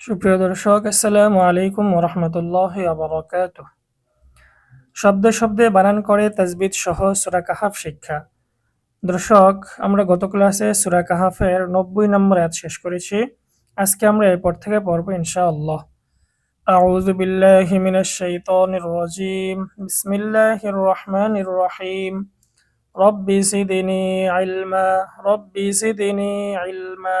সুপ্রিয় দর্শক আসসালামু আলাইকুম ওরহমতুল্লাহ আবরকাত শব্দে শব্দে বানান করে তাজবিদ সহ সুরা কাহাফ শিক্ষা দর্শক আমরা গত ক্লাসে সুরা কাহাফের নব্বই নম্বর অ্যাড শেষ করেছি আজকে আমরা এরপর থেকে পড়ব ইনশাআল্লাহ أعوذ بالله من الشيطان الرجيم بسم الله الرحمن الرحيم رب زدني علما رب زدني علما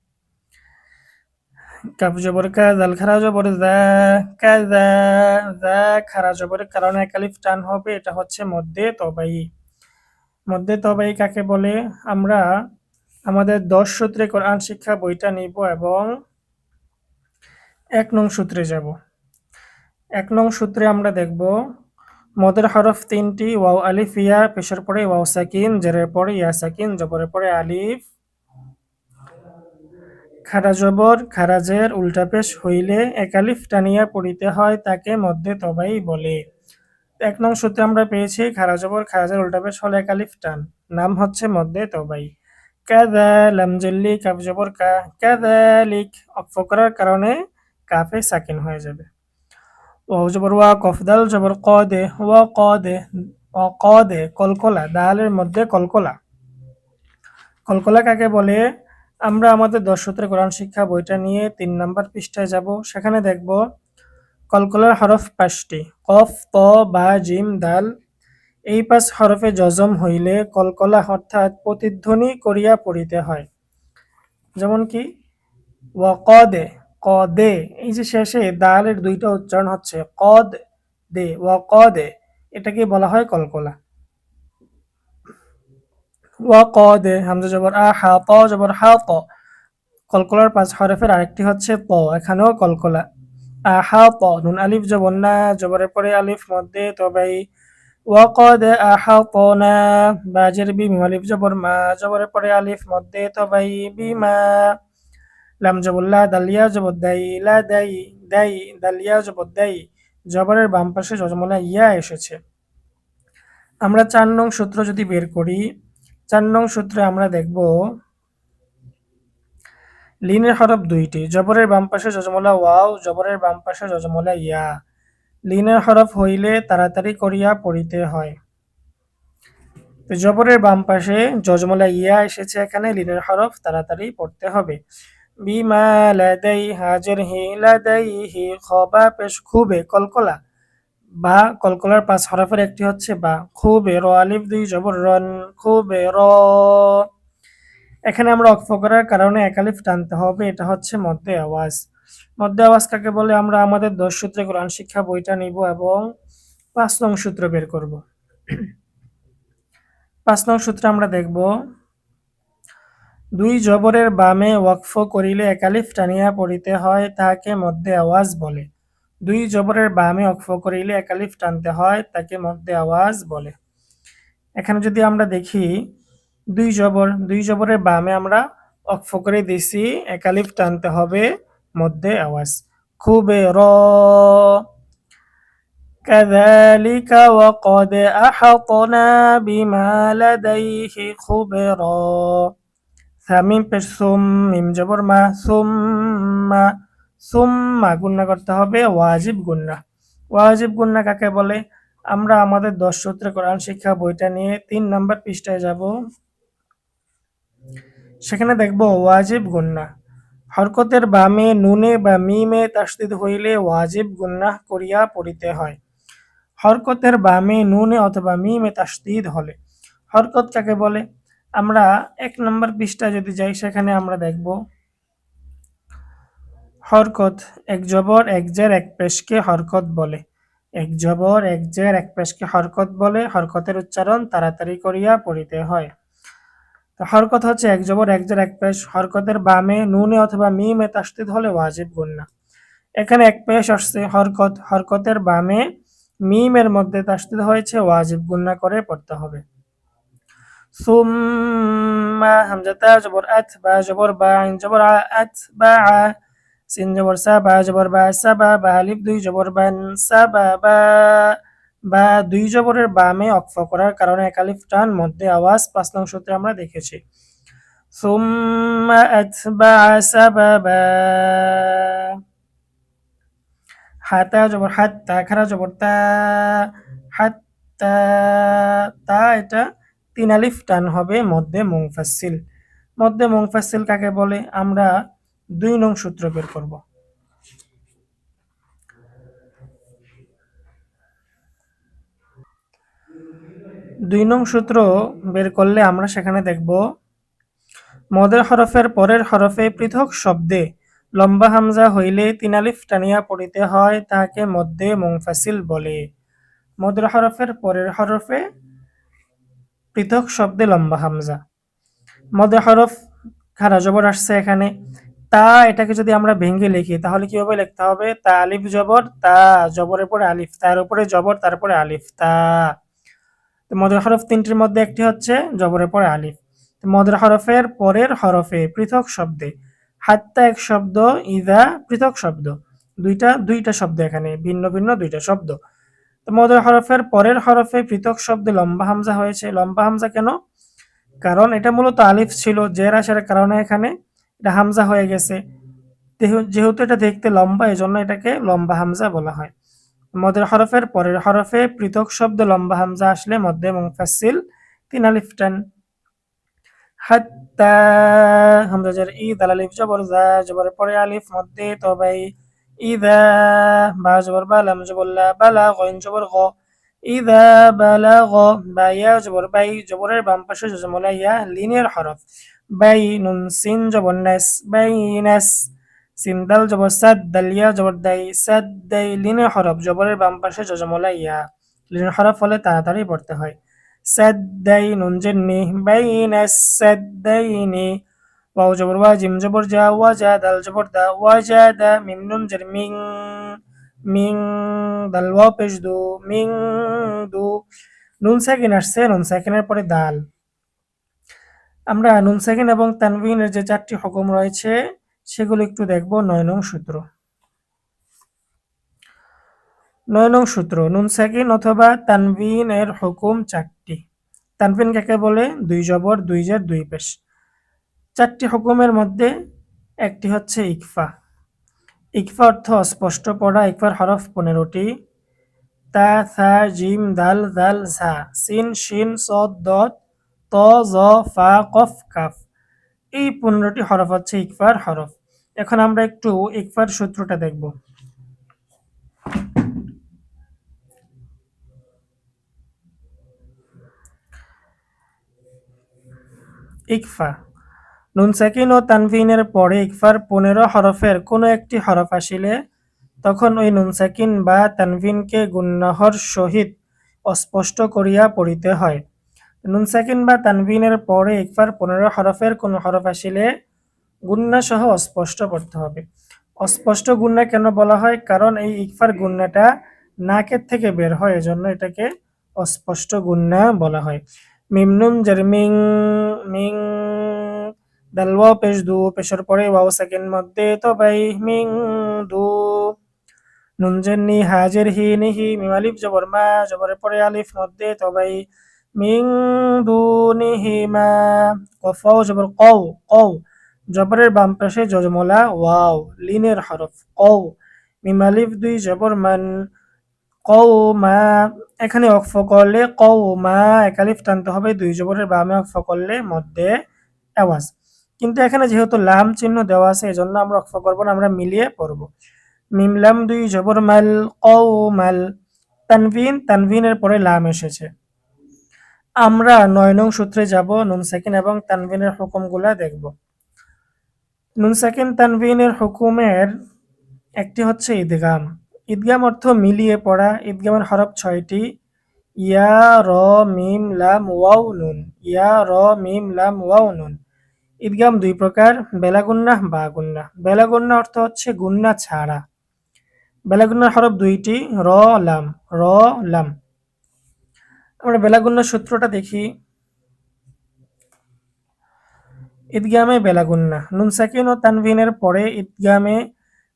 কাপ জবর কা জাল খারা জবর কাজা জা খারা জবরের কারণে একালিফ টান হবে, এটা হচ্ছে মধ্যে তবাই। মধ্যে তবাই কাকে বলে? আমরা আমাদের দশ সূত্রে কোরআন শিক্ষা বইটা নিব এবং এক নং সূত্রে যাব। এক নং সূত্রে আমরা দেখব, মদের হরফ তিনটি, ওয়াও আলিফ, ইয়া, পেশের পরে ওয়াও সাকিন, জেরের পরে ইয়া সাকিন, জবরের পরে আলিফ খারা জবর খারাজের উল্টাপেশ হইলে একালিফ টানিয়া পড়িতে হয় তাকে মধ্যে তবাই বলে। এক নং সূত্রে আমরা পেয়েছি খারা জবর খারাজের উল্টাপেশ হলে একালিফ টান। নাম হচ্ছে মধ্যে তবাই। কাদা লামজল্লি কাপ জবর কা কাদালিক অক্ফ করার কারণে কাফে সাকিন হয়ে যাবে। ও জবর ওয়া, কফদাল জবর কদে, ওয়া কদে ও দে কলকলা, দালের মধ্যে কলকলা। কলকলা কাকে বলে? আমরা আমাদের দশ সূত্রে কোরআন শিক্ষা বইটা নিয়ে তিন নাম্বার পৃষ্ঠায় যাব। সেখানে দেখব, কলকলার হরফ পাঁচটি, কফ, ত, বা, জিম, দাল। এই পাঁচ হরফে জজম হইলে কলকলা অর্থাৎ প্রতিধ্বনি করিয়া পড়িতে হয়। যেমন কি ওয়া কদে। কদে এই যে শেষে দালের দুইটা উচ্চারণ হচ্ছে, কদ দে ওয়া কদে এটাকে বলা হয় কলকলা। ওয়া কদে, হামজা জবর আ, হা, ত, জবর হা, ত। কলকলার পাঁচ হরফের আরেকটি হচ্ছে প এখানেও কলকলা। আহা ত, নুন আলিফ, জবর না, জবরের পরে আলিফ, মধ্যে তবাই ওয়াকদ আহাতনা বাজের বি আলিফ, জবর মা, জবরের পরে আলিফ, মধ্যে তবাই বিমা লাম জবল্লা দালিয়া, জবর দাই, লা, দাই দাই, দালিয়া, জবর দাই। জবরের বাম পাশে জজমলা ইয়া এসেছে। আমরা চার নং সূত্র যদি বের করি চার নং সূত্রে আমরা দেখব লিনের হরফ দুইটি, জবরের বাম পাশে জজমলা ওয়াও, জবরের বাম পাশে জজমলা ইয়া। লিনের হরফ হইলে তাড়াতাড়ি করিয়া পড়িতে হয়। জবরের বাম পাশে জজমলা ইয়া এসেছে এখানে, লিনের হরফ তাড়াতাড়ি পড়তে হবে। বিমা লাদাই হাজের হি লাদাই হি খবা পেশ খুবে, কলকলা। বা কলকলার পাঁচ হরফের একটি হচ্ছে বা। খুবে র আলিফ, দুই জবর রন, খুবে র। এখানে আমরা অক্ষ করার কারণে একালিফ টানতে হবে, এটা হচ্ছে মধ্যে আওয়াজ। মধ্যে আওয়াজ কাকে বলে? আমরা আমাদের দশ সূত্রে কোরআন শিক্ষা বইটা নিব এবং পাঁচ নং সূত্র বের করব। পাঁচ নং সূত্রে আমরা দেখব, দুই জবরের বামে ওয়াকফ করিলে একালিফ টানিয়া পড়িতে হয় তাহাকে মধ্যে আওয়াজ বলে। দুই জবরের বামে ওয়াকফ করিলে একালিফ টানতে হয় তাকে মধ্যে আওয়াজ বলে এখানে যদি আমরা দেখি দুই জবর দুই জবরের বামে আমরা অক্ফ করে দিছি একালিফ টানতে হবে মধ্যে আওয়াজ খুবে র كذلك وقد أحطنا بما لديه خبرا সামিম পেশ সুম মিম জবর মা সুম্মা গুন্না করতে হবে, ওয়াজিব গুন্না ওয়াজিব গুন্না কাকে বলে? আমরা আমাদের দশ সূত্রে কোরআন শিক্ষা বইটা নিয়ে তিন নাম্বার পৃষ্ঠায় যাব। সেখানে দেখব ওয়াজিব গুন্না হরকতের বামে, নুনে বা মিমে তাসদিদ হইলে ওয়াজিব গুন্নাহ করিয়া পড়িতে হয়। হরকতের বামে, নুনে অথবা মিমে তাসদিদ হলে। হরকত কাকে বলে? আমরা এক নম্বর পৃষ্ঠা যদি যাই, সেখানে আমরা দেখব হরকত, এক জবর, এক জের, এক পেশকে হরকত বলে। এক জবর, এক জের, এক পেশকে হরকত বলে, হরকতের উচ্চারণ তাড়াতাড়ি করিয়া পড়িতে হয়। তো হরকত হচ্ছে এক জবর, এক জের, এক পেশ। হরকতের বামে নুনে অথবা মিমে তাসদিদ হলে ওয়াজিব গুন্না। এখানে এক পেশ আসছে, হরকত। হরকতের বামে মিমের মধ্যে তাসদিদ হয়েছে, ওয়াজিব গুন্না করে পড়তে হবে। সুম্মা হামজাতা জবর আত বা জবর বা জবর আত বা সিন জবর সা, বা জবর বা, সা, বা বা আলিফ দুই জবর বান সা, বা বা বা, দুই জবরের বামে অক্ফ করার কারণে এক আলিফ টান মধ্যে আওয়াজ পাঁচ নং সূত্রে আমরা দেখেছি। সুম্মা আতবা সাবাবা হাতা জবর হাত তা খারা জবর তা। হাত তা এটা তিন আলিফ টান হবে মধ্যে মুংফাসিল মধ্যে মুংফাসিল কাকে বলে? আমরা দুই নং সূত্র বের করব। দুই নং সূত্র বের করলে আমরা সেখানে দেখব, মদের হরফের পরের হরফে পৃথক শব্দে লম্বা হামজা হইলে তিন আলিফ টানিয়া পড়িতে হয়, তাহাকে মধ্যে মুংফাসিল বলে। মদের হরফের পরের হরফে পৃথক শব্দে লম্বা হামজা। মদে হরফ খারা জবর আসছে এখানে। তা এটাকে যদি আমরা ভেঙে লিখি, তাহলে কীভাবে লিখতে হবে? তা আলিফ জবর, তা জবরের পরে আলিফ, তার উপরে জবর তারপরে আলিফ, তা। মদের হরফ তিনটির মধ্যে একটি হচ্ছে জবরের পরে আলিফ। মদের হরফের পরের হরফে পৃথক শব্দে, হাত্তা এক শব্দ, ইদা পৃথক শব্দ। দুইটা দুইটা শব্দ এখানে, ভিন্ন ভিন্ন দুইটা শব্দ। তো মদের হরফের পরের হরফে পৃথক শব্দে লম্বা হামজা হয়েছে। লম্বা হামজা কেন? কারণ এটা মূলত আলিফ ছিল, জের আসার কারণে এখানে। এটা হামজা হয়ে গেছে। যেহেতু এটা দেখতে লম্বা এই জন্য এটাকে লম্বা হামজা বলা হয়। মদের হরফের পরের হরফে পৃথক শব্দ লম্বা হামজা আসলে মধ্যে মুফাসিল তিন আলিফ, টান। ই দাল আলিফ জবর, জা জবরের পরে আলিফ মধ্যে তবাই। ইদা, বা, জবর, বা, লাম, জবর, লা বালা গইন, জবর, গ। ইদা বালা গ, বা, ইয়া, জবর, বাই, জবরের বাম পাশে জজমলা ইয়া, লিনের হরফ। বাই নুন সিন জবর নাস বাই নাস সিন্দাল জবর সাদ দালিয়া জবর দাই সাদ দাই লিনের হরফ জবরের বাম পাশে জজমলা ইয়া লিনের হরফ হলে তাড়াতাড়ি পড়তে হয় সাদ দাই নুন জেন্নি বাইনা সাদ্দাইনি ওয়াও জবর ওয়া জিম জবর জা ওয়া জা দাল জবর দা ওয়া জা দা মিম নুন জের মিং দাল ওয়া পেশ দু মিং দু নুন সাকিন আসছে নুন সাকিনের পরে দাল আমরা নুন সাকিন এবং তানবিনের যে চারটি হুকুম রয়েছে, সেগুলো একটু দেখব নয় নং সূত্র। নয় নং সূত্র, নুন সাকিন অথবা তানবিনের হুকুম চারটি। তানবিন কাকে বলে? দুই জবর, দুই জের, দুই পেশ। চারটি হুকুমের মধ্যে একটি হচ্ছে ইকফা। ইকফা অর্থ স্পষ্ট পড়া, ইকফার হরফ পনেরোটি। তা, থা, জিম, দাল দাল, ঝা, সিন, শিন, সদ, দত ত, জ, ফা, কফ, কাফ। এই পনেরোটি হরফ হচ্ছে ইকফার হরফ। এখন আমরা একটু ইকফার সূত্রটা দেখব। ইকফা। নুন সাকিন ও তানভিনের পরে ইকফার পনেরো হরফের কোনো একটি হরফ আসিলে তখন ওই নুন সাকিন বা তানভিনকে গুন্নাহর সহিত অস্পষ্ট করিয়া পড়িতে হয়। নুন সাকিন বা তানভিনের পরে ইকফার পনেরো হরফের কোনো হরফ আসিলে গুন্না সহ অস্পষ্ট পড়তে হবে। অস্পষ্ট গুন্না কেন বলা হয়? কারণ এই ইকফার গুন্নাটা নাকের থেকে বের হয়, এজন্য এটাকে অস্পষ্ট গুন্না বলা হয়। মিমনুন জারমিং, মিং দাল ওয়াও পেশ দু, পেশের পরে ওয়াও সেকেন্ড মধ্যে তো বাই, মিং, দু। নুন জেন্নি হাজের হি নিহি মিম আলিফ, জবর মা, জবরের পরে আলিফ মধ্যে তো বাই মিং দু নিহি মা কফাও জবর কও কও জবরের বাম পাশে জজমলা ওয়াও, লিনের হরফ কও মিমালিফ দুই, জবর মান কও মা, এখানে অক্ফ করলে কও মা একালিফ টানতে হবে, দুই জবরের বামে অক্ফ করলে মধ্যে আওয়াজ। কিন্তু এখানে যেহেতু লাম চিহ্ন দেওয়া আছে, এজন্য আমরা অক্ষ করব না, আমরা মিলিয়ে পড়ব। মিমলাম দুই, জবর মাল কৌ মাল, তানভিন, তানভিনের পরে লাম এসেছে। আমরা নয় নং সূত্রে যাব, নুন সাকিন এবং তানভিনের হুকুমগুলা দেখব। নুন সাকিন তানভিনের হুকুমের একটি হচ্ছে ঈদগাম। ঈদগাম অর্থ মিলিয়ে পড়া, ঈদগামের হরফ ছয়টি। ইয়া, র, মিম, লাম, ওয়াও, নুন। ইয়া, র, মিম, লাম, ওয়াও, নুন। ঈদগাম দুই প্রকার, বেলাগুন্না বা গুন্না বেলাগুন্না অর্থ হচ্ছে গুন্না ছাড়া। বেলাগুন্নার হরফ দুইটি, র, লাম। র, লাম। আমরা বেলাগুন্নার সূত্রটা দেখি। ঈদগামে বেলাগুন্না। নুন সাকিন ও তানভিনের পরে ঈদগামে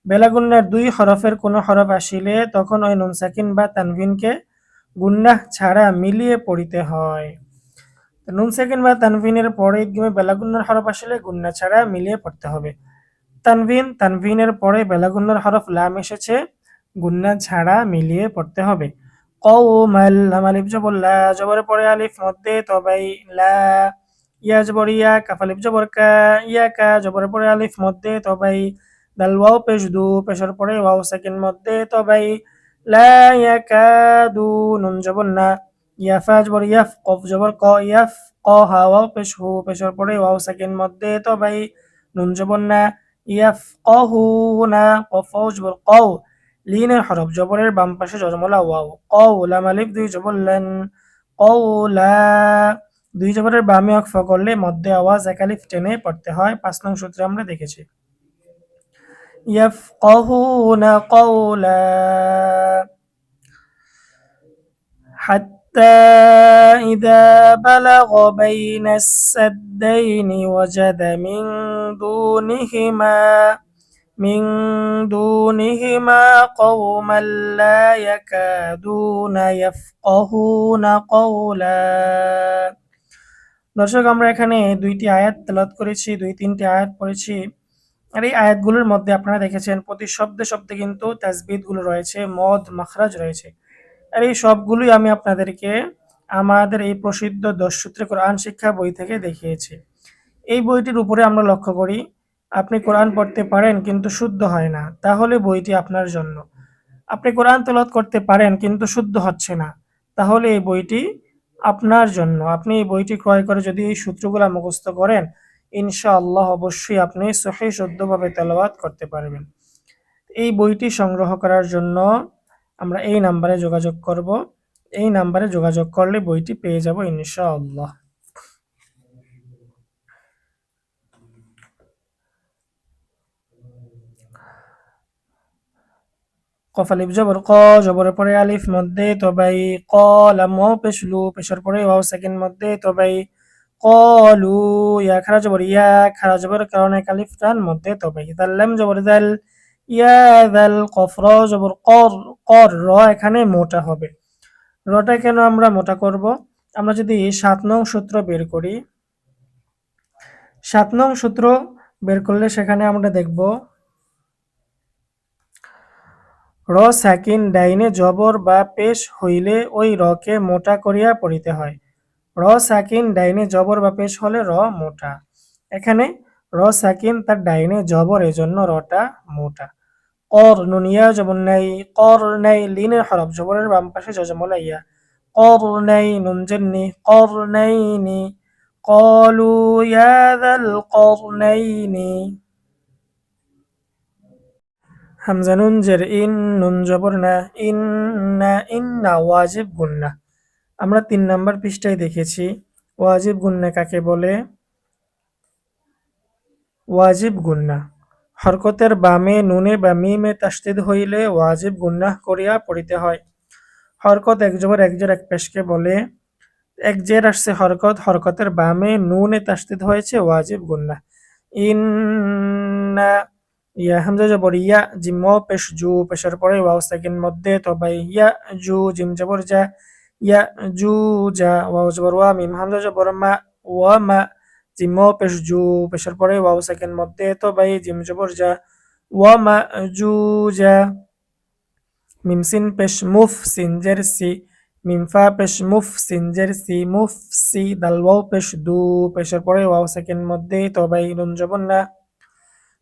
বেলাগুন্নার দুই হরফের কোনো হরফ আসিলে তখন ওই নুন সাকিন বা তানভিনকে গুন্নাহ ছাড়া মিলিয়ে পড়িতে হয়। নুন সাকিন বা তানভিনের পরে ঈদগামে বেলাগুন্নার হরফ আসলে গুন্না ছাড়া মিলিয়ে পড়তে হবে। তানভিন, তানভিনের পরে বেলাগুন্নার হরফ লাম এসেছে গুন্না ছাড়া মিলিয়ে পড়তে হবে। কৌমাল আলিফ জবর লা জবরের পরে আলিফ, মধ্যে তবাই, লা, ইয়া জবর, ইয়া কাফালিফ জবর কা, ইয়া কা জবরের পরে আলিফ, মধ্যে তবাই, দাল ওয়াও পেশ দু, পেশার পরে ওয়াও সেকেন্ড মধ্যে তবাই, লা, ইয়া কা, দু, নুন জবর না ইয়াফা জবর ইয়াফ কফ জবর, ক ইয়াফ ক, হা, ওয়াও পেশ হু, পেশার পরে ওয়াও সেকেন্ড মধ্যে তবাই, নুন জবর না ইয়াফ হু না, কফ জবর, কও লিনের হরফ জবরের বাম পাশে জজমলা ওয়াও কওলা মালিফ দুই জবর লেন কওলা দুই জবরের বামে অক্ষ করলে মধ্যে আওয়াজ একালিফ টেনে পড়তে হয় পাঁচ নং সূত্রে আমরা দেখেছি ইয়াফকাহুনা কওলা حتى إذا بلغ بين السدين وجد من دونهما من دونهما قوما لا يكادون يفقهون قولا দর্শক আমরা এখানে দুইটি আয়াত তেলাওয়াত করেছি দুই তিনটি আয়াত পড়েছি আর এই আয়াতগুলোর মধ্যে আপনারা দেখেছেন প্রতি শব্দে শব্দে কিন্তু তাজবিদগুলো রয়েছে মদ মাখরাজ রয়েছে আর এই সবগুলোই আমি আপনাদেরকে আমাদের এই প্রসিদ্ধ দশ সূত্রে কোরআন শিক্ষা বই থেকে দেখিয়েছি এই বইটির উপরে আমরা লক্ষ্য করি আপনি কোরআন পড়তে পারেন কিন্তু শুদ্ধ হয় না। তাহলে বইটি আপনার জন্য। আপনি কোরআন তেলত করতে পারেন কিন্তু শুদ্ধ হচ্ছে না। তাহলে এই বইটি আপনার জন্য। আপনি এই বইটি ক্রয় করে যদি এই সূত্রগুলো মুখস্থ করেন, ইনশাআল্লাহ অবশ্যই আপনি সহি শুদ্ধভাবে তেলাওয়াত করতে পারবেন। এই বইটি সংগ্রহ করার জন্য আমরা এই নাম্বারে যোগাযোগ করব। এই নাম্বারে যোগাযোগ করলে বইটি পেয়ে যাব ইনশাআল্লাহ। কফ আলিফ জবর ক, জবরের পরে আলিফ, মধ্যে তবাই ক লাম ওয়াও পেশ লু পেশের পরে ওয়াও, সেকেন্ড মধ্যে তবাই কলু, ইয়া, খারা জবর ইয়া, খারা জবর কারণে কালিফ টান, মধ্যে তবাই দাল্লাম জবর দাল, ইয়া দাল কফ র জবর কর কর, র, এখানে মোটা হবে। রটা কেন আমরা মোটা করব? আমরা যদি সাত নং সূত্র বের করি, সাত নং সূত্র বের করলে সেখানে আমরা দেখব র সাকিন ডাইনে জবর বা পেশ হইলে ওই রকে মোটা করিয়া পড়িতে হয়। র সাকিন ডাইনে জবর বা পেশ হলে র মোটা। এখানে র সাকিন তার ডাইনে জবর, এজন্য রটা মোটা। কর নুনিয়া জবর নাই, কর নাই লিনের হরফ, জবরের বাম পাশে জজমলা ইয়া কর নাই নুনজেননি কর নেই নি, কলু কর নেই নি। হামজা নুন জের ইন নুন জবর না ইন না ইন না ওয়াজিব গুন্না আমরা তিন নাম্বার পৃষ্ঠায় দেখেছি ওয়াজিব গুন্না কাকে বলে? ওয়াজিব গুন্না হরকতের বামে, নুনে বা মিমে তাস্তিদ হইলে ওয়াজিব গুন্না করিয়া পড়িতে হয়। হরকত এক জবর এক জের এক পেশকে বলে, এক জের আসছে হরকত, হরকতের বামে, নুনে তাস্তিদ হয়েছে ওয়াজিব গুন্না ইন্না ইয়া হামজা জবর, ইয়া জিম পেশ জু, পেশের পরে ওয়াও সেকেন্ড মধ্যে তবে ইয়া জু জিম জবর যা ইয়া জু যা ওয়াও জবর, ওয়া মিম, হামজা জবর, মা, ওয়া মা, জিম পেশ জু, পেশের পরে ওয়াও সেকেন্ড মধ্যে তবে জিম জবর যা ওয়া মা, জু যা মিম সিন পেশ মুফ সিন জের সি, মিম ফা পেশ মুফ সিন জের সি, মুফ সি, দাল ওয়াও পেশ দু, পেশের পরে ওয়াও সেকেন্ড মধ্যে তবে নুন জবর না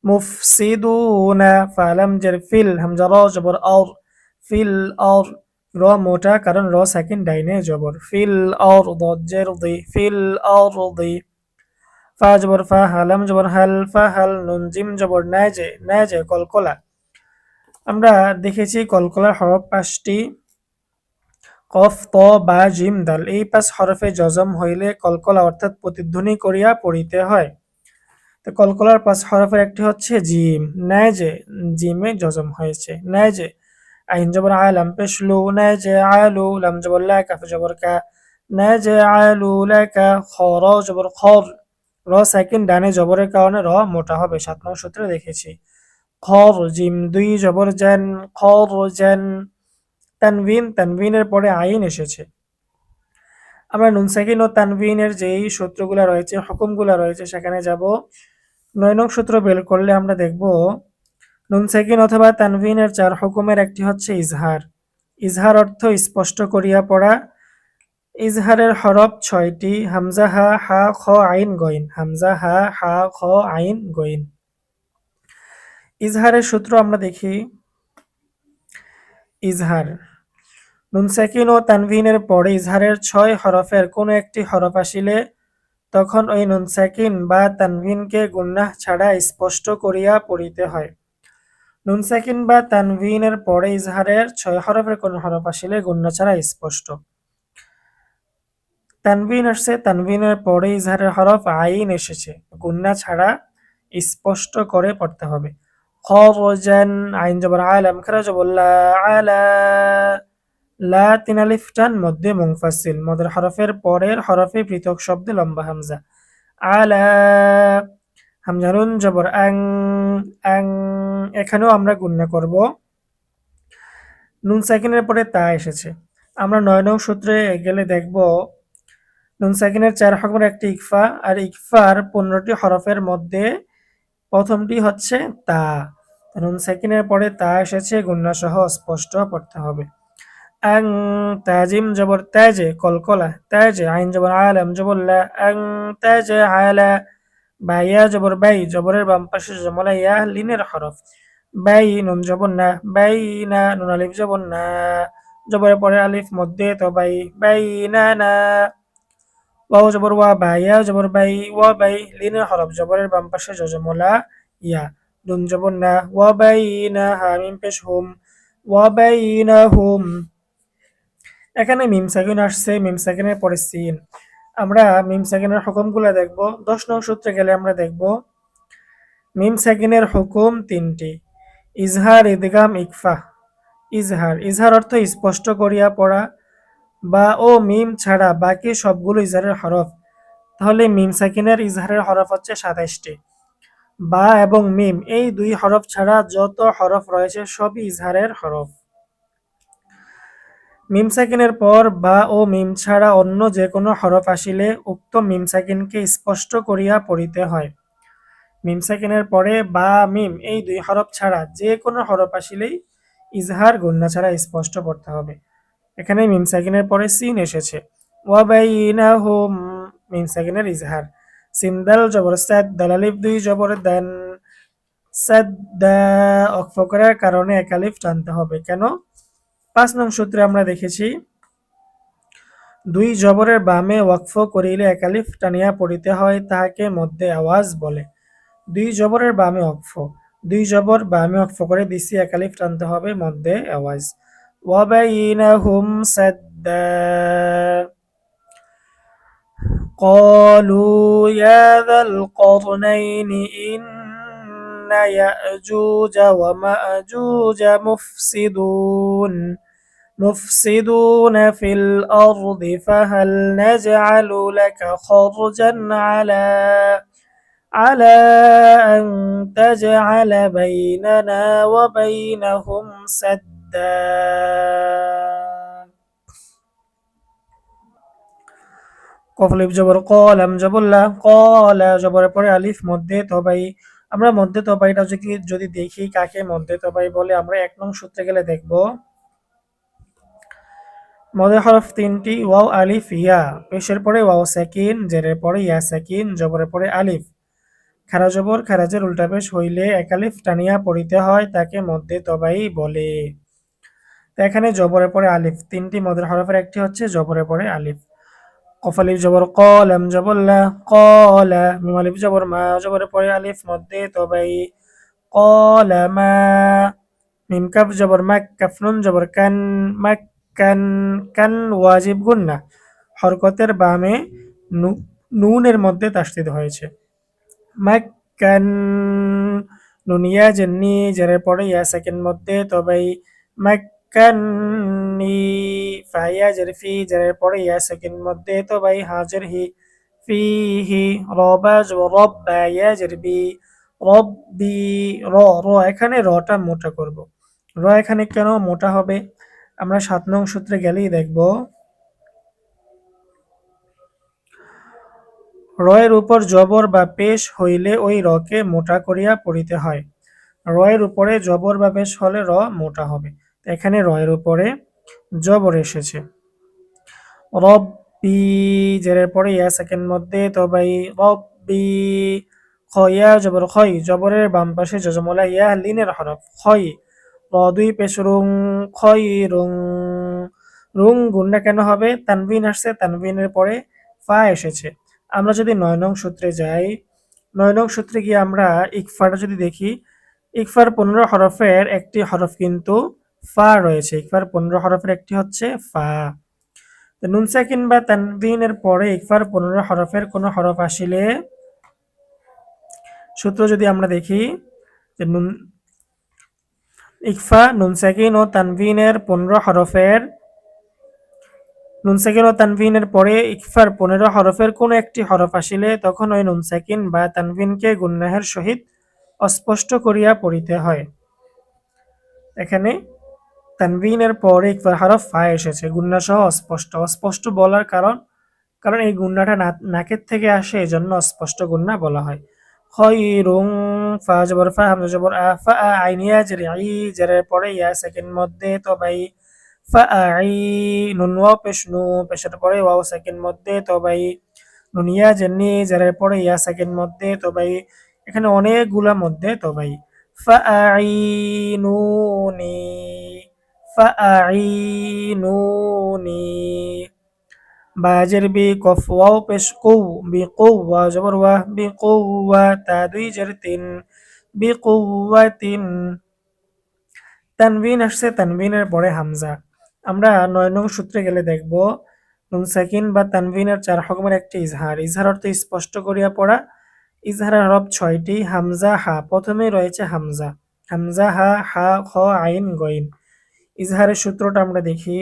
মুফসিদুনা ফালাম জের ফিল হামজা র জবর অর ফিল অর র মোটা কারণ র সেকেন্ড ডাইনে জবর ফিল অর দজের দি ফিল অর দি ফা জবর ফা হালাম জবর হাল ফা হাল নুন জিম জবর নাজে নাজে কলকলা আমরা দেখেছি কলকলার হরফ পাঁচটি, কফ, ত, বা, জিম, দাল। এই পাঁচ হরফে জজম হইলে কলকলা অর্থাৎ প্রতিধ্বনি করিয়া পড়িতে হয়। তো কলকলার পাঁচ হরফের একটি হচ্ছে জিম। ন্যায় যে, জিমে জজম হয়েছে। ন্যায় যে, আইন জবর আয় আলাম পেশলু। ন্যায় যে, আলু লাম জবর লা কাফ জবর কা। ন্যায় যে, আলু লাকা র জবর খর। র সাকিন ডানে জবরের কারণে র মোটা হবে। সাত নং সূত্রে দেখেছি। খর, জিম দুই জবর জেন খর জেন তানভিন। তানভিনের পরে আইন এসেছে। আমরা নুন সাকিন ও তানভিনের যেই সূত্রগুলো রয়েছে, হুকুমগুলো রয়েছে, সেখানে যাব। নয় নং সূত্র বের করলে আমরা দেখব, নুন সাকিন অথবা তানভিনের চার হুকুমের একটি হচ্ছে ইজহার। ইজহার অর্থ স্পষ্ট করিয়া পড়া। ইজহারের হরফ ছয়টি, হামজা, হা হা, খ, আইন, গইন। হামজা, হা হা, খ, আইন, গইন। ইজহারের সূত্র আমরা দেখি। ইজহার। নুন সাকিন ও তানভিনের পরে ইজহারের ছয় হরফের কোনো একটি হরফ আসিলে তখন ওই নুন সাকিন বা তানভিনকে গুন্নাহ ছাড়া স্পষ্ট করিয়া পড়িতে হয়। নুন সাকিন বা তানভিনের পরে ইজহারের ছয় হরফের কোন হরফ আসিলে গুন্না ছাড়া স্পষ্ট। তানভিন আসছে, তানভিনের পরে ইজহারের হরফ আইন এসেছে। গুন্না ছাড়া স্পষ্ট করে পড়তে হবে। খরজান আইন জবর আলাম খারাজ বললা আলা লা মধ্যে মুংফাসিল মদের হরফের পরের হরফে পৃথক শব্দে লম্বা হামজা। আলা হামজানুন জবর আং আং, এখানেও আমরা গুণ্য করব। নুন সাকিনের পরে তা এসেছে। আমরা নয় নং সূত্রে গেলে দেখব, নুন সাকিনের চার হকমের একটি ইকফা, আর ইকফার পনেরোটি হরফের মধ্যে প্রথমটি হচ্ছে তা। নুন সাকিনের পরে তা এসেছে গুন্না সহ স্পষ্ট পড়তে হবে। আং তাজিম জবর তাজে কলকলা তাজে আইন জবর আলম জবর লা আং তাজে আলা বাইয়া জবর বাই জবরের বাম পাশে জমলা ইয়া লিনের হরফ বাই নুন জবর না বাই না নুন আলিফ জবর না জবরের পরে আলিফ মধ্যে তো বাই বাই না না ওয়াও জবর ওয়া বাইয়া জবর বাই ওয়া বাই লিনের হরফ জবরের বাম পাশে জজমলা ইয়া নুন জবর না ওয়া বাই না হামিম পেশ হুম ওয়া বাই না হুম এখানে মিম সাকিন আসছে, মিম সাকিনের পরে সিন আমরা মিম সাকিনের হুকুমগুলো দেখব। দশ নং সূত্রে গেলে আমরা দেখব, মিম সাকিনের হুকুম তিনটি। ইজহার ইদগাম ইকফা। ইজহার ইজহার অর্থ স্পষ্ট করিয়া পড়া বা ও মিম ছাড়া বাকি সবগুলো ইজহারের হরফ। তাহলে মিম সাকিনের ইজহারের হরফ হচ্ছে সাতাইশটি। বা এবং মিম, এই দুই হরফ ছাড়া যত হরফ রয়েছে সবই ইজহারের হরফ। মিম সাকিনের পর বা ও মিম ছাড়া অন্য যে কোনো হরফ আসিলে উক্ত মিম সাকিনকে স্পষ্ট করিয়া পড়িতে হয়। মিম সাকিনের পরে বা, মিম এই দুই হরফ ছাড়া যে কোনো হরফ আসিলেই ইজহার গুন্না ছাড়া স্পষ্ট পড়তে হবে। এখানে মিম সাকিনের পরে সিন এসেছে। ওয়াবাইনাহুম মিম সাকিনের ইজহার। সিন্দাল জবর সাদ দালালিফ দুই জবর দেন। সাদ্দা অক্ফ করার কারণে একালিফ টানতে হবে। কেন? পাঁচ নং সূত্রে আমরা দেখেছি দুই জবরের বামে ওয়াকফ করিলে একালিফ টানিয়া পড়িতে হয় তাহাকে মধ্যে আওয়াজ বলে দুই জবরের বামে অক্ফ দুই জবর বামে অক্ফ করে দিছি একালিফ টানতে হবে মধ্যে আওয়াজ ওয়াবাইনাহুম সাদ্দা قالوا يا ذا القرنين إن يأجوج ومأجوج مفسدون مفسدون في الأرض فهل نجعل لك خرجا على على أن تجعل بيننا وبينهم سدا কফলিফ জবর কলাম জবল্লা কলা জবরের পরে আলিফ মধ্যে তবাই আমরা মধ্যে তবাইটা যদি যদি দেখি কাকে মধ্যে তবাই বলে আমরা এক নং সূত্রে গেলে দেখবো মদের হরফ তিনটি, ওয়াও আলিফ, ইয়া। পেশের পরে ওয়াও সাকিন, জেরের পরে ইয়া সাকিন, জবরের পরে আলিফ। খারা জবর খারাজের উল্টা পেশ হইলে একালিফ টানিয়া পড়িতে হয় তাকে মধ্যে তবাই বলে। এখানে জবরের পরে আলিফ। তিনটি মদের হরফের একটি হচ্ছে জবরের পরে আলিফ। কফালিফ জবর কলাম জবল্লা কলা মিম আলিফ জবর, মা জবরের পরে আলিফ মধ্যে তবাই। কলামা মিম কাফ জবর মাক কাফনুন জবর, কান মাক কান কান ওয়াজিব গুন্না হরকতের বামে নুনের মধ্যে তাস্তিদ হয়েছে। মাক্কান নুনিয়া জেন্নি যারের পড়ে ইয়া সেকেন্ড মধ্যে তবেই। মাক্কান্নি ফাইয়া জারফি যারের পড়ে ইয়া সেকেন্ড মধ্যে তবেই হাজার হি। ফিহি রবাজ রব্বা ইয়াজের বি রব্বি, র র এখানে রটা মোটা করব। র এখানে কেন মোটা হবে? আমরা সাত নং সূত্রে গেলেই দেখব। রয়ের উপর জবর বা পেশ হইলে ওই রকে মোটা করিয়া পড়িতে হয়। রয়ের উপরে জবর বা পেশ হলে র মোটা হবে। এখানে রয়ের উপরে জবর এসেছে। রব্বি, জেরের পরে ইয়া সেকেন্ড মধ্যে তবাই রব্বি খয়া জবর খয় জবরের বাম পাশে জজমলা ইয়া, লিনের হরফ খয় দুই পেশ রুং খয় রুং রুং গুন্ডা কেন হবে? তানবিন আসছে তানবিনের পরে ফা এসেছে। আমরা যদি নয় নং সূত্রে যাই, নয় নং সূত্রে গিয়ে আমরা ইকফাটা যদি দেখি, ইকফার পনেরো হরফের একটি হরফ কিন্তু ফা রয়েছে। ইকফার পনেরো হরফের একটি হচ্ছে ফা। নুন সাকিন বা তানবিনের পরে ইকফার পনেরো হরফের কোনো হরফ আসিলে, সূত্র যদি আমরা দেখি, যে নুন ইকফা নুন সাকিন ও তানভিনের পনেরো হরফের নুন সাকিন ও তানভিনের পরে ইকফার পনেরো হরফের কোনো একটি হরফ আসিলে তখন ওই নুন সাকিন বা তানভিনকে গুন্নাহের সহিত অস্পষ্ট করিয়া পড়িতে হয়। এখানে তানভিনের পরে ইকফার হরফ ফা এসেছে গুন্না সহ অস্পষ্ট। অস্পষ্ট বলার কারণ কারণ এই গুন্নাটা নাকের থেকে আসে, এজন্য অস্পষ্ট গুন্না বলা হয়। খয়রুং ফা জবর, ফা হামজা জবর, আ, ফা আইনিয়া জেরে আই জেরের পরে ইয়া সেকেন্ড মধ্যে তো ভাই ফা আই নুন, ওয়াও, পেশ, নু পরে ওয়াও, সেকেন্ড মধ্যে তো ভাই নুনিয়া জেনি জেরের পরে ইয়া, সেকেন্ড মধ্যে তো ভাই এখানে অনেকগুলা মধ্যে তো ভাই ফা আইনুনি ফা আইনুনি বাজের বি কফ ওয়াও পেশ কৌ বি কৌয়া জবর বি কৌয়া তা দুই জের তিন বি কৌয়া তিন তানবিন আসছে তানবিনের পরে হামজা আমরা নয় নং সূত্রে গেলে দেখব নুন সাকিন বা তানবিনের চার রকমের একটি ইজহার ইজহার অর্থ স্পষ্ট করিয়া পড়া ইজহারের হরফ ছয়টি হামজা হা প্রথমে রয়েছে হামজা হামজা হা হা খ আইন গইন ইজহারের সূত্রটা আমরা দেখি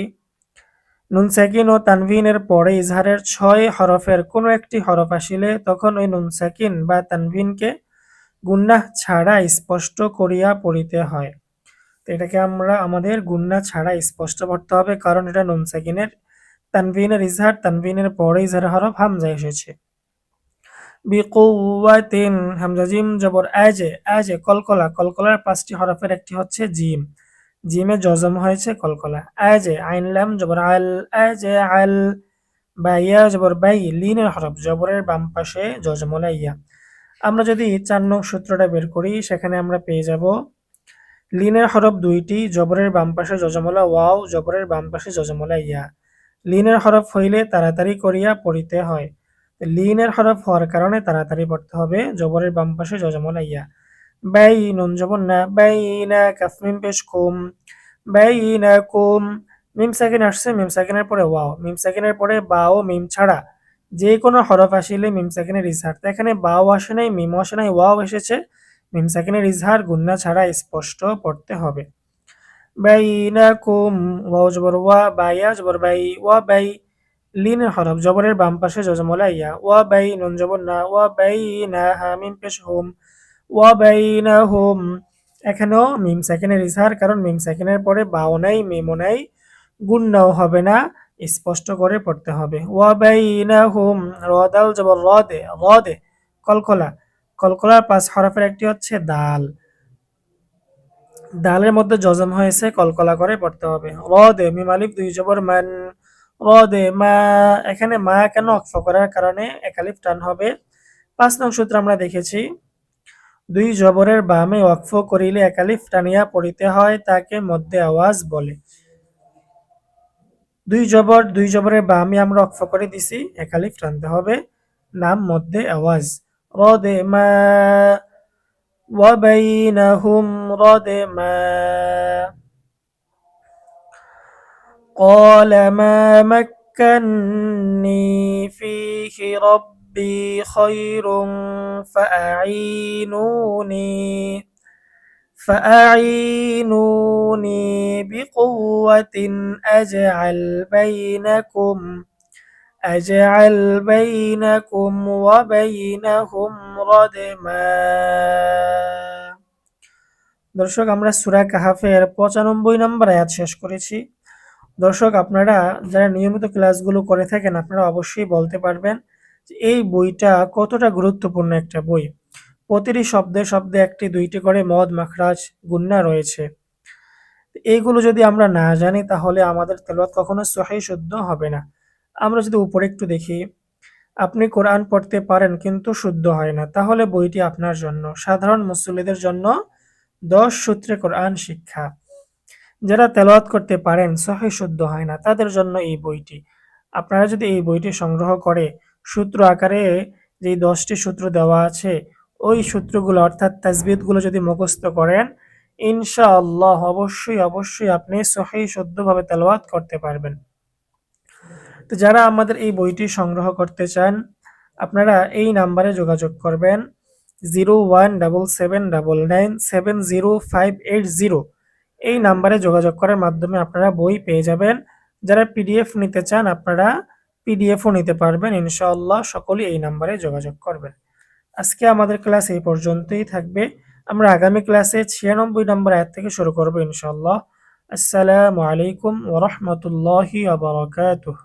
নুন সাকিন ও তানভিনের পরে ইজহারের ছয় হরফের কোনো একটি হরফ আসিলে তখন ওই নুন সাকিন বা তানভিনকে গুন্নাহ ছাড়া স্পষ্ট করিয়া পড়িতে হয়। তো এটাকে আমরা আমাদের গুন্না ছাড়া স্পষ্ট পড়তে হবে, কারণ এটা নুন সাকিনের তানভিনের ইজহার, তানভিনের পরে ইজহারের হরফ হামজা এসেছে। বিকুওয়াতিন, হামজা জিম জবর আজে আজে কলকলা, কলকলার পাঁচটি হরফের একটি হচ্ছে জিম। জিমে জজম হয়েছে কলকলা। আজে আইন লাম জবর আল আজে আল বা ইয়া জবর বাই লিনের হরফ জবরের বাম পাশে জজমলা ইয়া আমরা যদি চার নং সূত্রটা বের করি, সেখানে আমরা পেয়ে যাব লিনের হরফ দুইটি, জবরের বাম পাশে জজমলা ওয়াও জবরের বাম পাশে জজমলা ইয়া লিনের হরফ হইলে তাড়াতাড়ি করিয়া পড়িতে হয়। লিনের হরফ হওয়ার কারণে তাড়াতাড়ি পড়তে হবে, জবরের বাম পাশে জজমলা ইয়া বাইনুন জবর না বাইনা কাফ মিম পেশ কুম বাইনাকুম মিম সাকিন আসছে মিম সাকিনের পরে ওয়াও মিম সাকিনের পরে বাও মিম ছাড়া. যে কোনো হরফ আসিলে মিম সাকিনের ইজহার। তো এখানে বাও আসে নাই মিম আসে নাই ওয়াও এসেছে। মিম সাকিনের ইজহার গুন্না ছাড়া স্পষ্ট পড়তে হবে। বাইনাকুম ওয়াও জবর ওয়া বাইয়া জবর বাই, ওয়া বাই লিনের হরফ। জবরের বাম পাশে জজমলা ইয়া ওয়া বাই, নুন, জবর না। ওয়া বাই না, হা, মিম, পেশ, হুম। ওয়া বাই না হুম এখানেও মিম সেকেন্ডের ইজহার, কারণ মিম সেকেন্ডের পরে বাও নাই, মিমও নাই গুন্নাও হবে না, স্পষ্ট করে পড়তে হবে। ওয়া বাই না হুম রদাল জবর রদে রদে, কলকলা। কলকলার পাঁচ হরফের একটি হচ্ছে দাল। দালের মধ্যে জজম হয়েছে, কলকলা করে পড়তে হবে। রদে মিমালিফ দুই জবর মান। রদে, মা, এখানে মা কেন অক্ষ করার কারণে একালিফ টান হবে? পাঁচ নং সূত্র আমরা দেখেছি। দুই জবরের বামে ওয়াকফ করিলে একালিফ টানিয়া পড়িতে হয় তাকে মধ্যে আওয়াজ বলে দুই জবর দুই জবরের বামে আমরা ওয়াকফ করে দিছি একালিফ টানতে হবে নাম মধ্যে আওয়াজ রদে মা وبينهم ردما قال ما مكني فيه ربي خير فأعينوني فأعينوني بقوة أجعل بينكم أجعل بينكم وبينهم ردما দর্শক আমরা সূরা কাহাফের পঁচানব্বই নম্বর আয়াত শেষ করেছি দর্শক আপনারা যারা নিয়মিত ক্লাসগুলো করে থাকেন আপনারা অবশ্যই বলতে পারবেন যে এই বইটা কতটা গুরুত্বপূর্ণ একটা বই? প্রতিটি শব্দে শব্দে একটি, দুইটি করে মদ, মাখরাজ, গুন্না রয়েছে। এইগুলো যদি আমরা না জানি, তাহলে আমাদের তেলাওয়াত কখনো সহি শুদ্ধ হবে না। আমরা যদি উপরে একটু দেখি, আপনি কোরআন পড়তে পারেন কিন্তু শুদ্ধ হয় না। তাহলে বইটি আপনার জন্য, সাধারণ মুসল্লিদের জন্য দশ সূত্রে কোরআন শিক্ষা। যারা তেলাওয়াত করতে পারেন, সহি শুদ্ধ হয় না, তাদের জন্য এই বইটি। আপনারা যদি এই বইটি সংগ্রহ করে সূত্র আকারে যেই দশটি সূত্র দেওয়া আছে, ওই সূত্রগুলো অর্থাৎ তাজবিদগুলো যদি মুখস্থ করেন, ইনশাআল্লাহ অবশ্যই অবশ্যই আপনি সহি শুদ্ধভাবে তেলাওয়াত করতে পারবেন। তো যারা আমাদের এই বইটি সংগ্রহ করতে চান, আপনারা এই নাম্বারে যোগাযোগ করবেন, zero one double seven double nine seven zero five eight zero. এই নাম্বারে যোগাযোগ করার মাধ্যমে আপনারা বই পেয়ে যাবেন। যারা পিডিএফ নিতে চান, আপনারা পিডিএফও নিতে পারবেন, ইনশাআল্লাহ সকলেই এই নাম্বারে যোগাযোগ করবেন। আজকে আমাদের ক্লাস এই পর্যন্তই থাকবে। আমরা আগামী ক্লাসে ছিয়ানব্বই নম্বর আয়াত থেকে শুরু করব ইনশাআল্লাহ। আসসালামু আলাইকুম ওরহমতুল্লাহি আবরকাতুহ